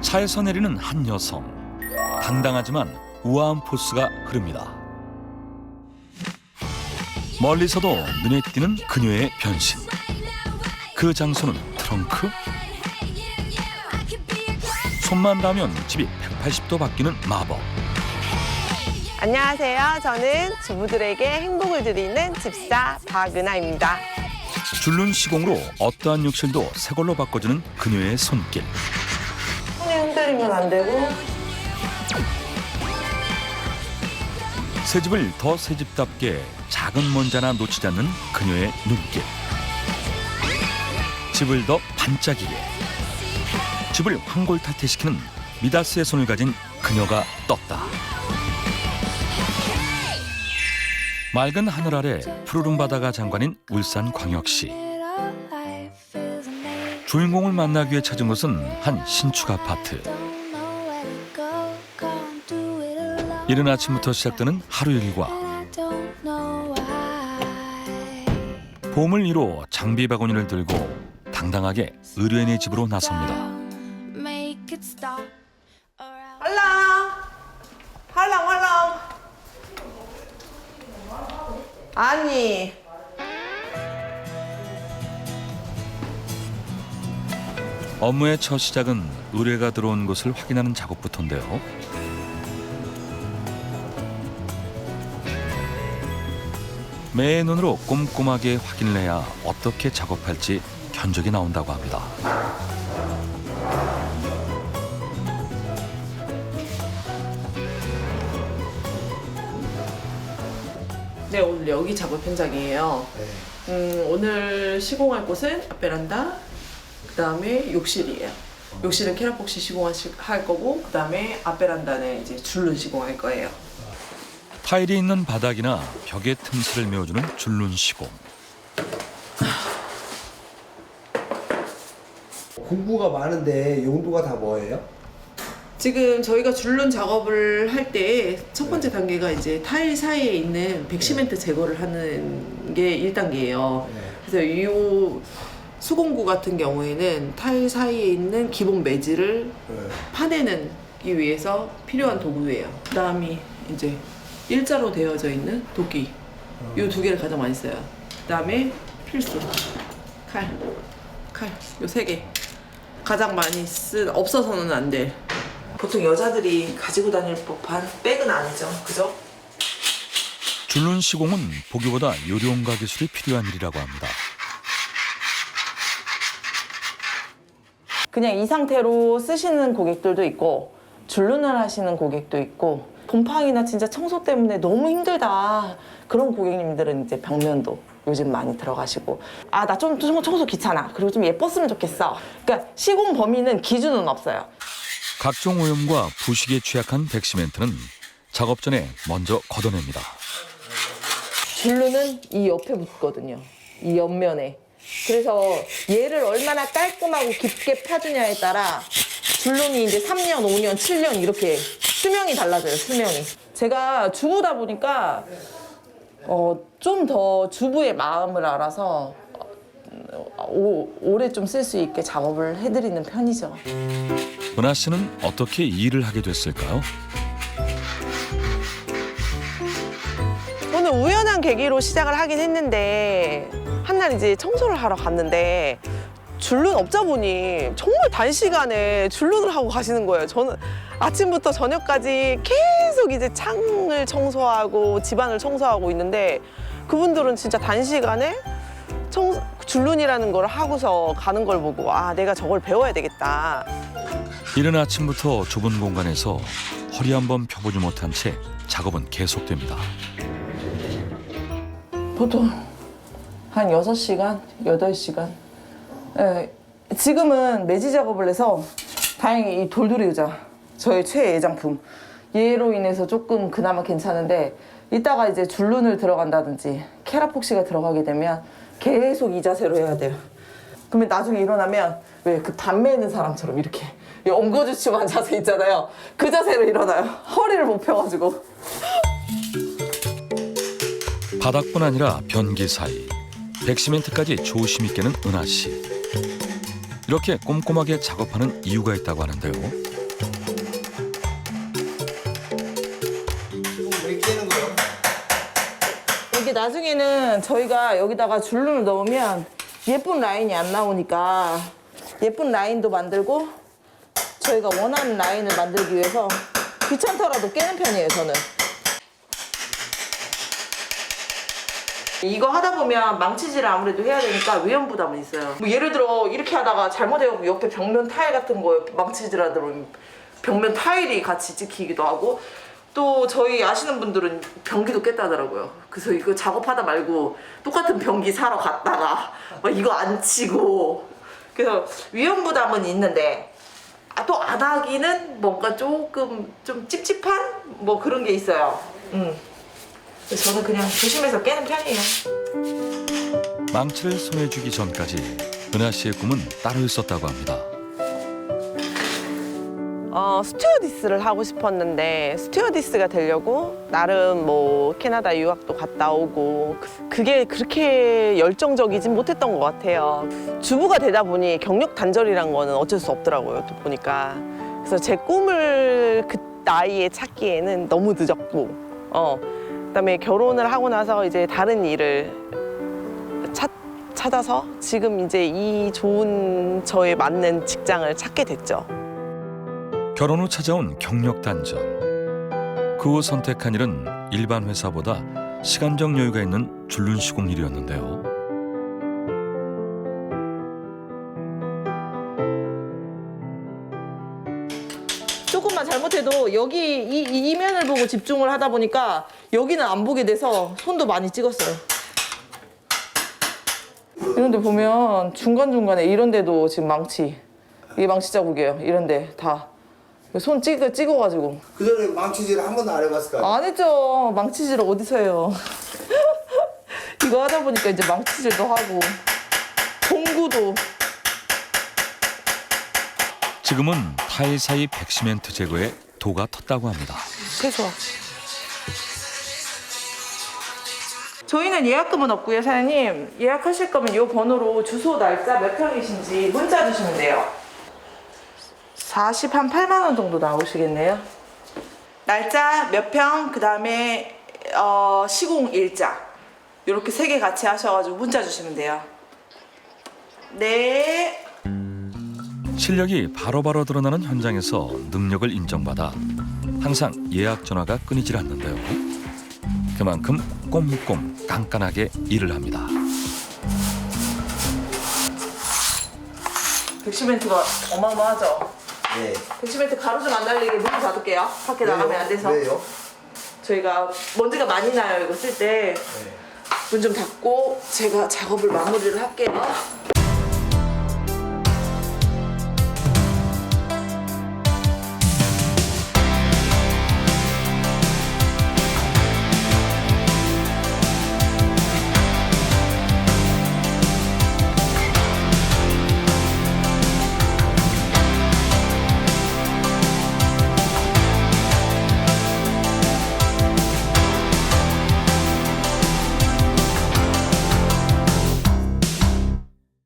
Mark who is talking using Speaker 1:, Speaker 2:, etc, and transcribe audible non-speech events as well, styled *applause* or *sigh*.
Speaker 1: 차에서 내리는 한 여성. 당당하지만 우아한 포스가 흐릅니다. 멀리서도 눈에 띄는 그녀의 변신. 그 장소는 트렁크? 손만 닿으면 집이 180도 바뀌는 마법.
Speaker 2: 안녕하세요. 저는 주부들에게 행복을 드리는 집사 박은하입니다.
Speaker 1: 줄눈 시공으로 어떠한 욕실도 새 걸로 바꿔주는 그녀의 손길.
Speaker 2: 손에 흔들리면 안 되고
Speaker 1: 새 집을 더 새 집답게 작은 먼지 하나 놓치지 않는 그녀의 눈길. 집을 더 반짝이게. 집을 황골탈퇴시키는 미다스의 손을 가진 그녀가 떴다. 맑은 하늘 아래 푸르른 바다가 장관인 울산 광역시. 주인공을 만나기 위해 찾은 곳은 한 신축 아파트. 이른 아침부터 시작되는 하루 일과 봄을 이뤄 장비 바구니를 들고 당당하게 의뢰인의 집으로 나섭니다.
Speaker 2: 아니
Speaker 1: 업무의 첫 시작은 의뢰가 들어온 것을 확인하는 작업부터인데요. 매의 눈으로 꼼꼼하게 확인을 해야 어떻게 작업할지 견적이 나온다고 합니다.
Speaker 3: 네, 오늘 여기 작업 현장이에요. 음, 오늘 시공할 곳은 베란다, 그 다음에 욕실이에요. 욕실은 캐라폭시 시공할 거고, 그 다음에 앞베란다는 이제 줄눈 시공할 거예요.
Speaker 1: 타일이 있는 바닥이나 벽의 틈새를 메워주는 줄눈 시공.
Speaker 4: 공구가 많은데 용도가 다 뭐예요?
Speaker 3: 지금 저희가 줄눈 작업을 할 때 첫 번째 단계가 이제 타일 사이에 있는 백시멘트 제거를 하는 게 1단계예요. 그래서 이 수공구 같은 경우에는 타일 사이에 있는 기본 매질을
Speaker 4: 네.
Speaker 3: 파내는 기 위해서 필요한 도구예요. 그다음이 이제 일자로 되어져 있는 도끼. 이 두 개를 가장 많이 써요. 그다음에 필수 칼, 칼. 요 세 개. 가장 많이 쓴 없어서는 안 될. 보통 여자들이 가지고 다닐 법한 백은 아니죠, 그죠?
Speaker 1: 줄눈 시공은 보기보다 요령과 기술이 필요한 일이라고 합니다.
Speaker 2: 그냥 이 상태로 쓰시는 고객들도 있고 줄눈을 하시는 고객도 있고 곰팡이나 진짜 청소 때문에 너무 힘들다. 그런 고객님들은 이제 벽면도 요즘 많이 들어가시고 아 나 좀 청소 귀찮아. 그리고 좀 예뻤으면 좋겠어. 그러니까 시공 범위는 기준은 없어요
Speaker 1: 각종 오염과 부식에 취약한 백시멘트는 작업 전에 먼저 걷어냅니다.
Speaker 2: 줄눈은 이 옆에 붙거든요. 이 옆면에. 그래서 얘를 얼마나 깔끔하고 깊게 펴주냐에 따라 줄눈이 이제 3년, 5년, 7년 이렇게 수명이 달라져요, 수명이. 제가 주부다 보니까 어, 좀 더 주부의 마음을 알아서 어, 오, 오래 좀 쓸 수 있게 작업을 해드리는 편이죠.
Speaker 1: 은하 씨는 어떻게 이 일을 하게 됐을까요?
Speaker 2: 오늘 우연한 계기로 시작을 하긴 했는데 한날 이제 청소를 하러 갔는데 줄눈 업자분이 정말 단시간에 줄눈을 하고 가시는 거예요. 저는 아침부터 저녁까지 계속 이제 창을 청소하고 집안을 청소하고 있는데 그분들은 진짜 단시간에 청, 줄눈이라는 걸 하고서 가는 걸 보고 아 내가 저걸 배워야 되겠다.
Speaker 1: 이른 아침부터 좁은 공간에서 허리 한 번 펴보지 못한 채 작업은 계속됩니다.
Speaker 2: 보통 한 6시간, 8시간. 예, 지금은 매지 작업을 해서 다행히 이 돌돌이 의자, 저의 최애장품. 얘로 인해서 조금 그나마 괜찮은데 이따가 이제 줄눈을 들어간다든지 캐라폭시가 들어가게 되면 계속 이 자세로 해야 돼요. 그러면 나중에 일어나면 왜 그 담배 있는 사람처럼 이렇게 이 엉거주춤한 자세 있잖아요. 그 자세로 일어나요. 허리를 못 펴가지고.
Speaker 1: 바닥뿐 아니라 변기 사이 백시멘트까지 조심 있게는 은하 씨. 이렇게 꼼꼼하게 작업하는 이유가 있다고 하는데요.
Speaker 4: 왜 깨는 거예요?
Speaker 2: 이게 나중에는 저희가 여기다가 줄눈을 넣으면 예쁜 라인이 안 나오니까 예쁜 라인도 만들고 저희가 원하는 라인을 만들기 위해서 귀찮더라도 깨는 편이에요 저는. 이거 하다 보면 망치질을 아무래도 해야 되니까 위험 부담은 있어요. 뭐 예를 들어 이렇게 하다가 잘못해갖고 옆에 벽면 타일 같은 거 망치질 하다 보면 벽면 타일이 같이 찍히기도 하고 또 저희 아시는 분들은 변기도 깼다더라고요. 그래서 이거 작업하다 말고 똑같은 변기 사러 갔다가 막 이거 안 치고. 그래서 위험 부담은 있는데 아, 또 안 하기는 뭔가 조금 좀 찝찝한 뭐 그런 게 있어요. 음. 그래서 저는 그냥 조심해서 깨는 편이에요.
Speaker 1: 망치를 손에 쥐기 전까지 은하 씨의 꿈은 따로 있었다고 합니다.
Speaker 5: 어, 스튜어디스를 하고 싶었는데 스튜어디스가 되려고 나름 뭐 캐나다 유학도 갔다 오고 그- 그게 그렇게 열정적이진 못했던 것 같아요. 주부가 되다 보니 경력 단절이란 거는 어쩔 수 없더라고요. 또 보니까 그래서 제 꿈을 그 나이에 찾기에는 너무 늦었고, 어 그다음에 결혼을 하고 나서 이제 다른 일을 찾 찾아서 지금 이제 이 좋은 저에 맞는 직장을 찾게 됐죠.
Speaker 1: 결혼 후 찾아온 경력 단전. 그후 선택한 일은 일반 회사보다 시간적 여유가 있는 줄눈 시공 일이었는데요.
Speaker 2: 조금만 잘못해도 여기 이, 이 이면을 보고 집중을 하다 보니까 여기는 안 보게 돼서 손도 많이 찍었어요. 이런데 보면 중간 중간에 이런데도 지금 망치 이게 망치 자국이에요. 이런데 다 손 찍어 찍어가지고
Speaker 4: 그 전에 망치질 한 번도 안 해봤을까요?
Speaker 2: 안 했죠. 망치질을 어디서 해요. *laughs* 이거 하다 보니까 이제 망치질도 하고 공구도
Speaker 1: 지금은 타일 사이 백시멘트 제거에 도가 텄다고 합니다.
Speaker 2: 최소. 저희는 예약금은 없고요, 사장님. 예약하실 거면 이 번호로 주소, 날짜 몇 평이신지 문자 주시면 돼요. 40, 한 8만 원 정도 나오시겠네요. 날짜, 몇 평, 그 다음에 어, 시공 일자. 이렇게 세 개 같이 하셔가지고 문자 주시면 돼요. 네.
Speaker 1: 실력이 바로바로 드러나는 현장에서 능력을 인정받아 항상 예약 전화가 끊이질 않는데요. 그만큼 꼼꼼 깐깐하게 일을 합니다.
Speaker 2: 백시멘트가 어마어마하죠?
Speaker 4: 네.
Speaker 2: 백시멘트 가로 좀안 날리게 문 닫을게요. 밖에 나가면 안 돼서.
Speaker 4: 왜요?
Speaker 2: 저희가 먼지가 많이 나요 이거 쓸때문좀 닫고 제가 작업을 마무리를 할게요